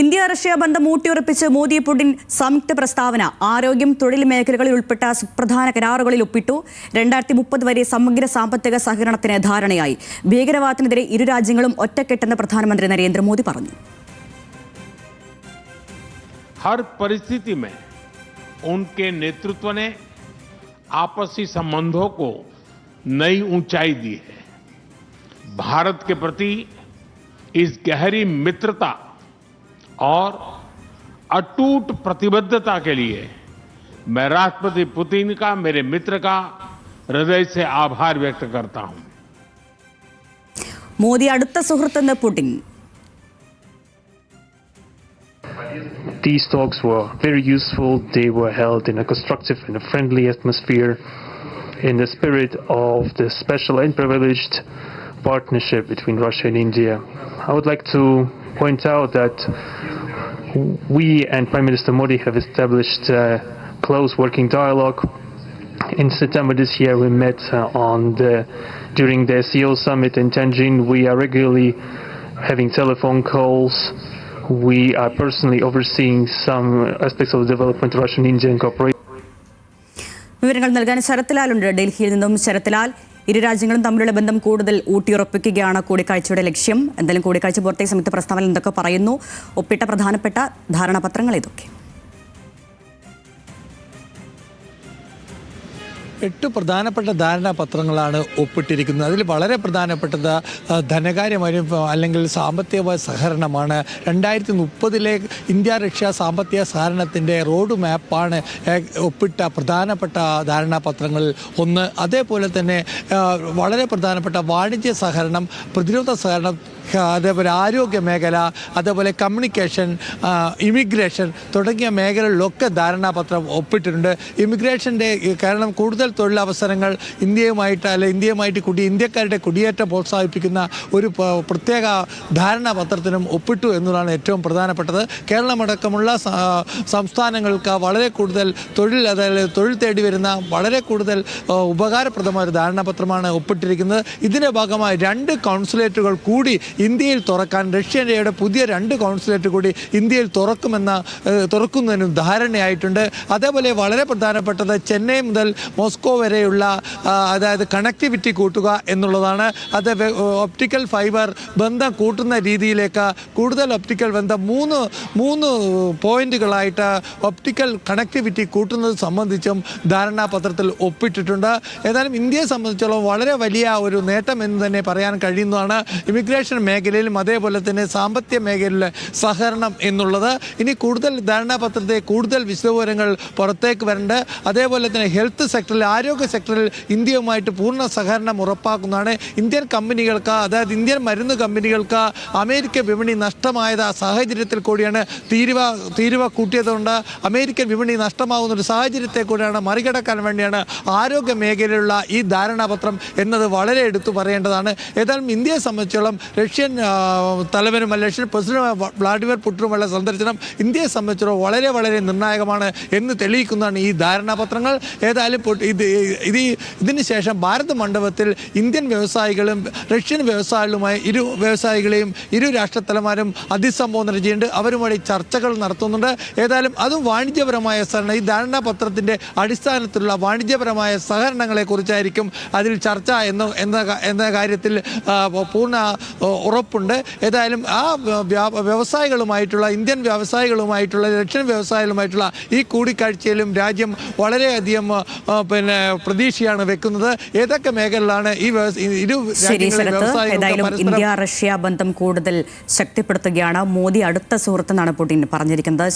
India Russia ബന്ധം ഊട്ടിയുറപ്പിച്ച് Modi Putin സംയുക്ത പ്രസ്താവന ആരോഗ്യം തൊഴിൽ മേഖലകളിൽ ഉൾപ്പെട്ട സുപ്രധാന കരാറുകളിൽ ഒപ്പിട്ടു രണ്ടായിരത്തി മുപ്പത് വരെ സമഗ്ര സാമ്പത്തിക സഹകരണത്തിന് ധാരണയായി ഭീകരവാദത്തിനെതിരെ ഇരു രാജ്യങ്ങളും ഒറ്റക്കെട്ടെന്ന് പ്രധാനമന്ത്രി നരേന്ദ്രമോദി പറഞ്ഞു हर परिस्थिति में उनके नेतृत्व ने आपसी संबंधों को नई ऊंचाई दी है भारत के प्रति इस गहरी मित्रता और अटूट प्रतिबद्धता के लिए मैं राष्ट्रपति पुतिन का मेरे मित्र का हृदय से आभार व्यक्त करता हूं മോദി അടുത്ത സുഹൃത്തെന്ന് Putin These talks were very useful. They were held in a constructive and a friendly atmosphere in the spirit of the special and privileged partnership between Russia and India. I would like to point out that we and Prime Minister Modi have established a close working dialogue. In September this year, we met uh, on the during the SEO summit in Tianjin. We are regularly having telephone calls. We are personally overseeing some aspects of the development of Russian-Indian cooperation. വിവരങ്ങൾ നൽകാൻ ശരത്ലാലുണ്ട് ഡൽഹിയിൽ നിന്നും ശരത്ലാൽ ഇരു രാജ്യങ്ങളും തമ്മിലുള്ള ബന്ധം കൂടുതൽ ഊട്ടിയുറപ്പിക്കുകയാണ് കൂടിക്കാഴ്ചയുടെ ലക്ഷ്യം. എന്തായാലും കൂടിക്കാഴ്ച പുറത്തേക്ക് സംയുക്ത പ്രസ്താവന എന്തൊക്കെ പറയുന്നു? ഒപ്പിട്ട പ്രധാനപ്പെട്ട ധാരണാപത്രങ്ങൾ ഇതൊക്കെ. എട്ട് പ്രധാനപ്പെട്ട ധാരണാപത്രങ്ങളാണ് ഒപ്പിട്ടിരിക്കുന്നത്. അതിൽ വളരെ പ്രധാനപ്പെട്ടത് ധനകാര്യമായും അല്ലെങ്കിൽ സാമ്പത്തിക സഹകരണമാണ്. രണ്ടായിരത്തി മുപ്പതിലെ ഇന്ത്യ റഷ്യ സാമ്പത്തിക സഹകരണത്തിന്റെ റോഡ് മാപ്പാണ് ഒപ്പിട്ട പ്രധാനപ്പെട്ട ധാരണാപത്രങ്ങളിൽ ഒന്ന്. അതേപോലെ തന്നെ വളരെ പ്രധാനപ്പെട്ട വാണിജ്യ സഹകരണം പ്രതിരോധ സഹകരണം അതേപോലെ ആരോഗ്യ മേഖല അതേപോലെ കമ്മ്യൂണിക്കേഷൻ ഇമിഗ്രേഷൻ തുടങ്ങിയ മേഖലകളിലൊക്കെ ധാരണാപത്രം ഒപ്പിട്ടിട്ടുണ്ട്. ഇമിഗ്രേഷന്റെ കാരണം കൂടുതൽ തൊഴിലവസരങ്ങൾ ഇന്ത്യയുമായിട്ട് അല്ലെ ഇന്ത്യയുമായിട്ട് കുടി ഇന്ത്യക്കാരുടെ കുടിയേറ്റം പ്രോത്സാഹിപ്പിക്കുന്ന ഒരു പ്രത്യേക ധാരണാപത്രത്തിനും ഒപ്പിട്ടു എന്നതാണ് ഏറ്റവും പ്രധാനപ്പെട്ടത്. കേരളമടക്കമുള്ള സംസ്ഥാനങ്ങൾക്ക് വളരെ കൂടുതൽ തൊഴിൽ അതായത് തൊഴിൽ തേടി വരുന്ന വളരെ കൂടുതൽ ഉപകാരപ്രദമായ ഒരു ധാരണാപത്രമാണ് ഒപ്പിട്ടിരിക്കുന്നത്. ഇതിന്റെ ഭാഗമായി രണ്ട് കൗൺസുലേറ്റുകൾ കൂടി ഇന്ത്യയിൽ തുറക്കാൻ റഷ്യയുടെ പുതിയ രണ്ട് കൗൺസിലേറ്റ് കൂടി ഇന്ത്യയിൽ തുറക്കുമെന്ന തുറക്കുന്നതിനും ധാരണയായിട്ടുണ്ട്. അതേപോലെ വളരെ പ്രധാനപ്പെട്ടത് ചെന്നൈ മുതൽ മോസ്കോ വരെയുള്ള അതായത് കണക്ടിവിറ്റി കൂട്ടുക എന്നുള്ളതാണ്. അത് ഒപ്റ്റിക്കൽ ഫൈബർ ബന്ധം കൂട്ടുന്ന രീതിയിലേക്ക് കൂടുതൽ ഒപ്റ്റിക്കൽ ബന്ധം മൂന്ന് മൂന്ന് പോയിന്റുകളായിട്ട് ഒപ്റ്റിക്കൽ കണക്ടിവിറ്റി കൂട്ടുന്നത് സംബന്ധിച്ചും ധാരണാപത്രത്തിൽ ഒപ്പിട്ടിട്ടുണ്ട്. ഏതായാലും ഇന്ത്യയെ സംബന്ധിച്ചോളം വളരെ വലിയ ഒരു നേട്ടം എന്ന് തന്നെ പറയാൻ കഴിയുന്നതാണ്. ഇമിഗ്രേഷൻ മേഖലയിലും അതേപോലെ തന്നെ സാമ്പത്തിക മേഖലയിലെ സഹകരണം എന്നുള്ളത്. ഇനി കൂടുതൽ ധാരണാപത്രത്തെ കൂടുതൽ വിശദവിവരങ്ങൾ പുറത്തേക്ക് വരേണ്ട. അതേപോലെ തന്നെ ഹെൽത്ത് സെക്ടറിൽ ആരോഗ്യ സെക്ടറിൽ ഇന്ത്യയുമായിട്ട് പൂർണ സഹകരണം ഉറപ്പാക്കുന്നതാണ്. ഇന്ത്യൻ കമ്പനികൾക്ക് അതായത് ഇന്ത്യൻ മരുന്ന് കമ്പനികൾക്ക് അമേരിക്ക വിപണി നഷ്ടമായത് ആ സാഹചര്യത്തിൽ കൂടിയാണ് തീരുവ തീരുവ കൂട്ടിയതുകൊണ്ട് അമേരിക്കൻ വിപണി നഷ്ടമാകുന്ന ഒരു സാഹചര്യത്തെ കൂടിയാണ് മറികടക്കാൻ വേണ്ടിയാണ് ആരോഗ്യ മേഖലയിലുള്ള ഈ ധാരണാപത്രം എന്നത് വളരെ എടുത്തു പറയേണ്ടതാണ്. ഏതായാലും ഇന്ത്യയെ സംബന്ധിച്ചോളം റഷ്യൻ തലവനും റഷ്യൻ പ്രസിഡന്റ് വ്ളാഡിമിർ പുട്ടിനുമുള്ള സന്ദർശനം ഇന്ത്യയെ സംബന്ധിച്ചിടത്തോളം വളരെ വളരെ നിർണായകമാണ് എന്ന് തെളിയിക്കുന്നതാണ് ഈ ധാരണാപത്രങ്ങൾ. ഏതായാലും ഇത് ഇത് ഇതിന് ശേഷം ഭാരത മണ്ഡപത്തിൽ ഇന്ത്യൻ വ്യവസായികളും റഷ്യൻ വ്യവസായികളുമായി ഇരു വ്യവസായികളെയും ഇരു രാഷ്ട്രത്തലമാരും അതിസംബോധന ചെയ്യുന്നുണ്ട്. അവരുമായി ചർച്ചകൾ നടത്തുന്നുണ്ട്. ഏതായാലും അതും വാണിജ്യപരമായ സഹകരണം. ഈ ധാരണാപത്രത്തിന്റെ അടിസ്ഥാനത്തിലുള്ള വാണിജ്യപരമായ സഹകരണങ്ങളെക്കുറിച്ചായിരിക്കും അതിൽ ചർച്ച എന്ന എന്ന കാര്യത്തിൽ പൂർണ ഉറപ്പുണ്ട്. ഏതായാലും ആ വ്യാ- വ്യവസായികളുമായിട്ടുള്ള ഇന്ത്യൻ വ്യവസായികളുമായിട്ടുള്ള റഷ്യൻ വ്യവസായികളുമായിട്ടുള്ള ഈ കൂടിക്കാഴ്ചയിലും രാജ്യം വളരെയധികം പിന്നെ പ്രതീക്ഷയാണ് വെക്കുന്നത്. ഏതൊക്കെ മേഖലയിലാണ് ഈ ഇരു ഏതായാലും ഇന്ത്യ റഷ്യ ബന്ധം കൂടുതൽ ശക്തിപ്പെടുത്തുകയാണ്. മോദി അടുത്ത സുഹൃത്തെന്നാണ് പുടിൻ പറഞ്ഞിരിക്കുന്നത്.